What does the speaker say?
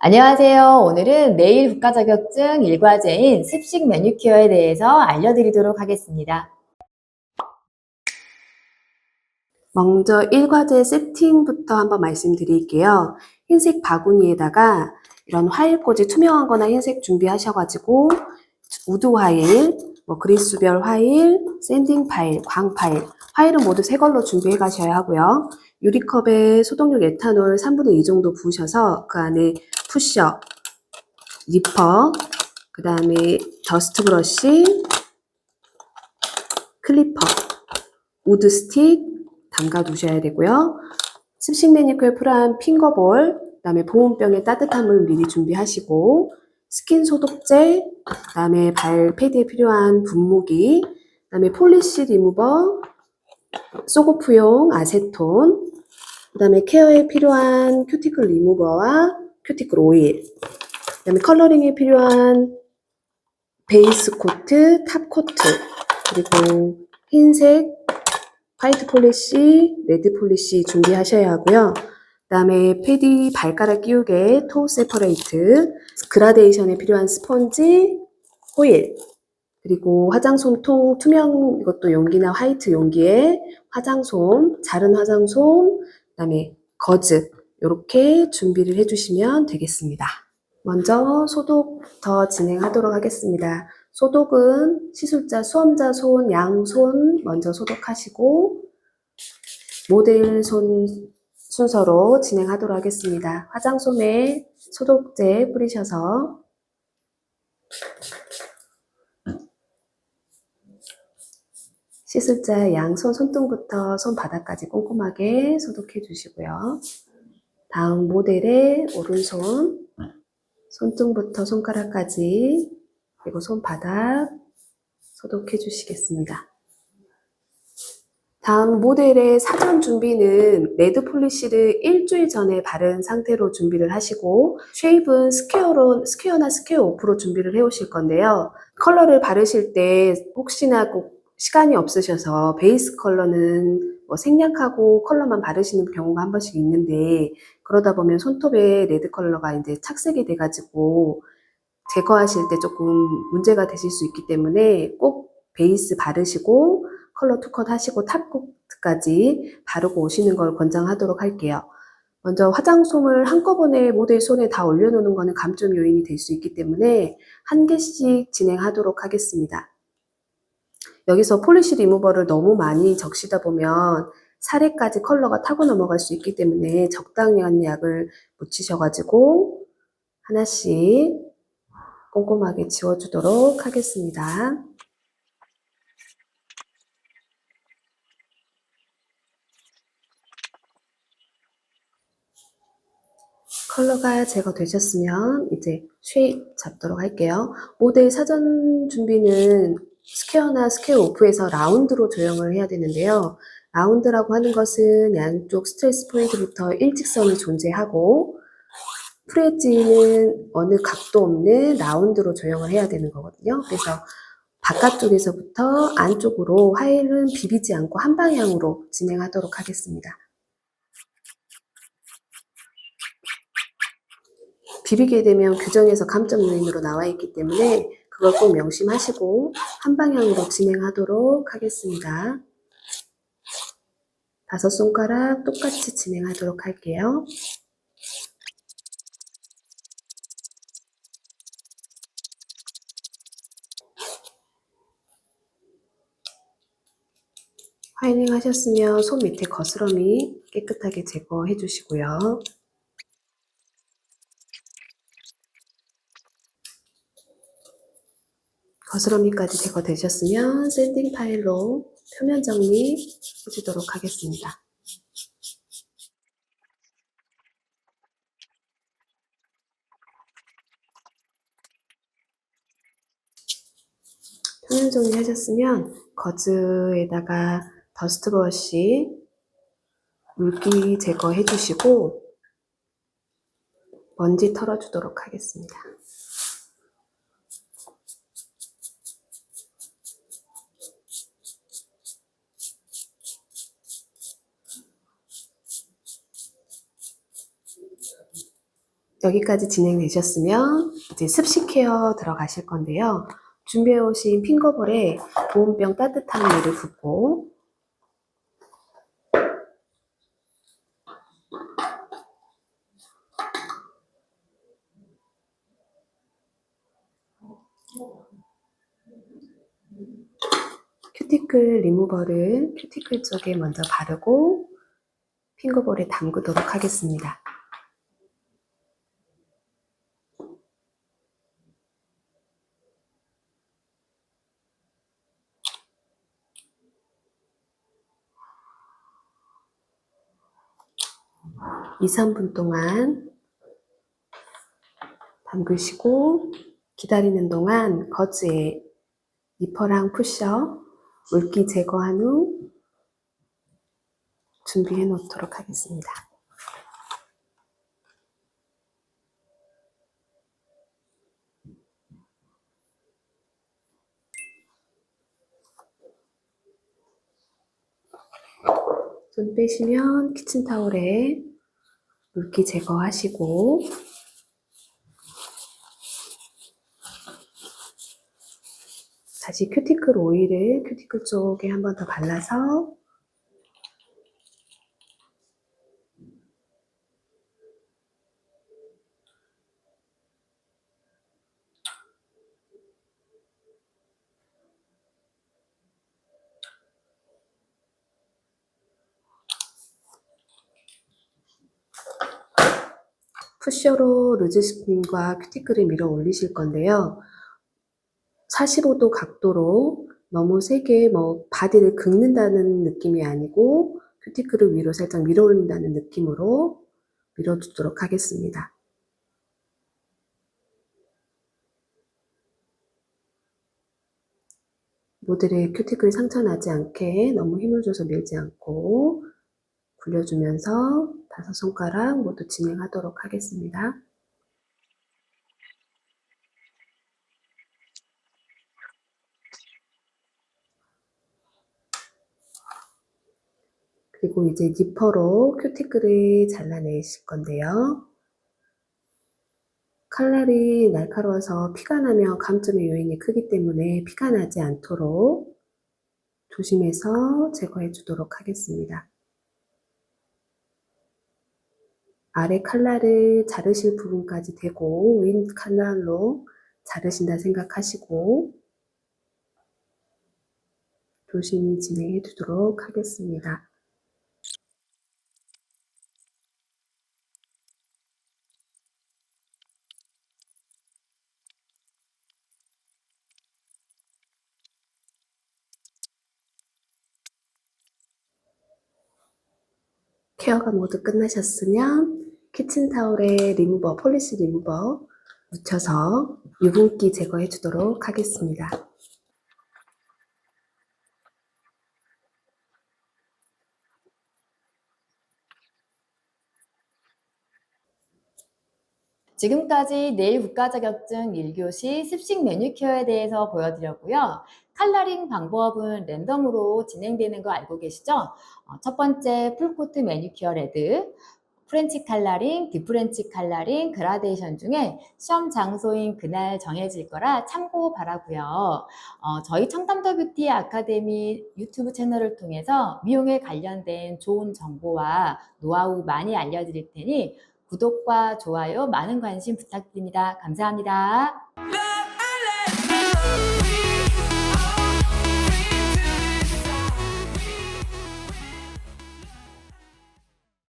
안녕하세요. 오늘은 내일 국가 자격증 일과제인 습식 매니큐어에 대해서 알려드리도록 하겠습니다. 먼저 일과제 세팅부터 한번 말씀드릴게요. 흰색 바구니에다가 이런 화일 꽂이 투명한 거나 흰색 준비하셔가지고 우드 화일, 뭐 그리스별 화일, 샌딩 파일, 광 파일, 화일은 모두 새 걸로 준비해 가셔야 하고요. 유리컵에 소독용 에탄올 3분의 2 정도 부으셔서 그 안에 푸셔, 니퍼, 그 다음에 더스트 브러쉬, 클리퍼, 우드 스틱 담가 두셔야 되고요. 습식 매니큐어에 필요한 핑거볼, 그 다음에 보온병에 따뜻한 물 미리 준비하시고 스킨 소독제, 그 다음에 발 패드에 필요한 분무기, 그 다음에 폴리시 리무버, 소고프용 아세톤, 그 다음에 케어에 필요한 큐티클 리무버와 큐티클 오일, 그 다음에 컬러링에 필요한 베이스 코트, 탑 코트, 그리고 흰색, 화이트 폴리시, 레드 폴리시 준비하셔야 하고요. 그 다음에 패디 발가락 끼우개, 토 세퍼레이트, 그라데이션에 필요한 스펀지, 호일, 그리고 화장솜통 투명 이것도 용기나 화이트 용기에 화장솜, 자른 화장솜, 그 다음에 거즈 이렇게 준비를 해주시면 되겠습니다. 먼저 소독부터 진행하도록 하겠습니다. 소독은 시술자, 수험자 손, 양손 먼저 소독하시고 모델 손 순서로 진행하도록 하겠습니다. 화장솜에 소독제 뿌리셔서 시술자 양손 손등부터 손바닥까지 꼼꼼하게 소독해 주시고요. 다음 모델의 오른손 손등부터 손가락까지 그리고 손바닥 소독해 주시겠습니다. 다음 모델의 사전 준비는 레드 폴리시를 일주일 전에 바른 상태로 준비를 하시고 쉐입은 스퀘어로, 스퀘어나 스퀘어 오프로 준비를 해 오실 건데요. 컬러를 바르실 때 혹시나 꼭 시간이 없으셔서 베이스 컬러는 뭐 생략하고 컬러만 바르시는 경우가 한 번씩 있는데 그러다 보면 손톱에 레드 컬러가 이제 착색이 돼가지고 제거하실 때 조금 문제가 되실 수 있기 때문에 꼭 베이스 바르시고 컬러 투컷 하시고 탑코트까지 바르고 오시는 걸 권장하도록 할게요. 먼저 화장솜을 한꺼번에 모델 손에 다 올려놓는 거는 감점 요인이 될 수 있기 때문에 한 개씩 진행하도록 하겠습니다. 여기서 폴리시 리무버를 너무 많이 적시다 보면 살에까지 컬러가 타고 넘어갈 수 있기 때문에 적당한 약을 묻히셔가지고 하나씩 꼼꼼하게 지워주도록 하겠습니다. 컬러가 제거 되셨으면 이제 쉐입 잡도록 할게요. 모델 사전 준비는 스퀘어나 스퀘어 오프에서 라운드로 조형을 해야 되는데요. 라운드라고 하는 것은 양쪽 스트레스 포인트부터 일직선이 존재하고 프레지는 어느 각도 없는 라운드로 조형을 해야 되는 거거든요. 그래서 바깥쪽에서부터 안쪽으로 화일은 비비지 않고 한 방향으로 진행하도록 하겠습니다. 비비게 되면 규정에서 감점 요인으로 나와 있기 때문에 그걸 꼭 명심하시고 한 방향으로 진행하도록 하겠습니다. 다섯 손가락 똑같이 진행하도록 할게요. 화이닝 하셨으면 손 밑에 거스러미 깨끗하게 제거해 주시고요. 거스러미까지 제거되셨으면 샌딩 파일로 표면 정리 해주도록 하겠습니다. 표면 정리 하셨으면 거즈에다가 더스트 브러쉬 물기 제거해 주시고 먼지 털어주도록 하겠습니다. 여기까지 진행되셨으면 이제 습식 케어 들어가실 건데요. 준비해 오신 핑거볼에 보온병 따뜻한 물을 붓고 큐티클 리무버를 큐티클 쪽에 먼저 바르고 핑거볼에 담그도록 하겠습니다. 이, 3분 동안 담그시고 기다리는 동안 거즈에 니퍼랑 푸셔 물기 제거한 후 준비해 놓도록 하겠습니다. 손 빼시면 키친타올에 물기 제거하시고. 다시 큐티클 오일을 큐티클 쪽에 한 번 더 발라서 푸셔로 루즈스킨과 큐티클을 밀어 올리실 건데요. 45도 각도로 너무 세게 뭐 바디를 긁는다는 느낌이 아니고 큐티클을 위로 살짝 밀어 올린다는 느낌으로 밀어주도록 하겠습니다. 모델의 큐티클이 상처 나지 않게 너무 힘을 줘서 밀지 않고 굴려주면서 다섯 손가락 모두 진행하도록 하겠습니다. 그리고 이제 니퍼로 큐티클을 잘라내실 건데요. 칼날이 날카로워서 피가 나면 감점의 요인이 크기 때문에 피가 나지 않도록 조심해서 제거해 주도록 하겠습니다. 아래 칼날을 자르실 부분까지 대고 윈 칼날로 자르신다 생각하시고 조심히 진행해 주도록 하겠습니다. 케어가 모두 끝나셨으면 키친타올에 리무버, 폴리시 리무버 묻혀서 유분기 제거해 주도록 하겠습니다. 지금까지 내일 국가 자격증 1교시 습식 매니큐어에 대해서 보여드렸고요. 칼라링 방법은 랜덤으로 진행되는 거 알고 계시죠? 어, 첫 번째 풀코트 매니큐어 레드, 프렌치 칼라링, 디프렌치 칼라링, 그라데이션 중에 시험 장소인 그날 정해질 거라 참고 바라고요. 어, 저희 청담도 뷰티 아카데미 유튜브 채널을 통해서 미용에 관련된 좋은 정보와 노하우 많이 알려드릴 테니 구독과 좋아요 많은 관심 부탁드립니다. 감사합니다.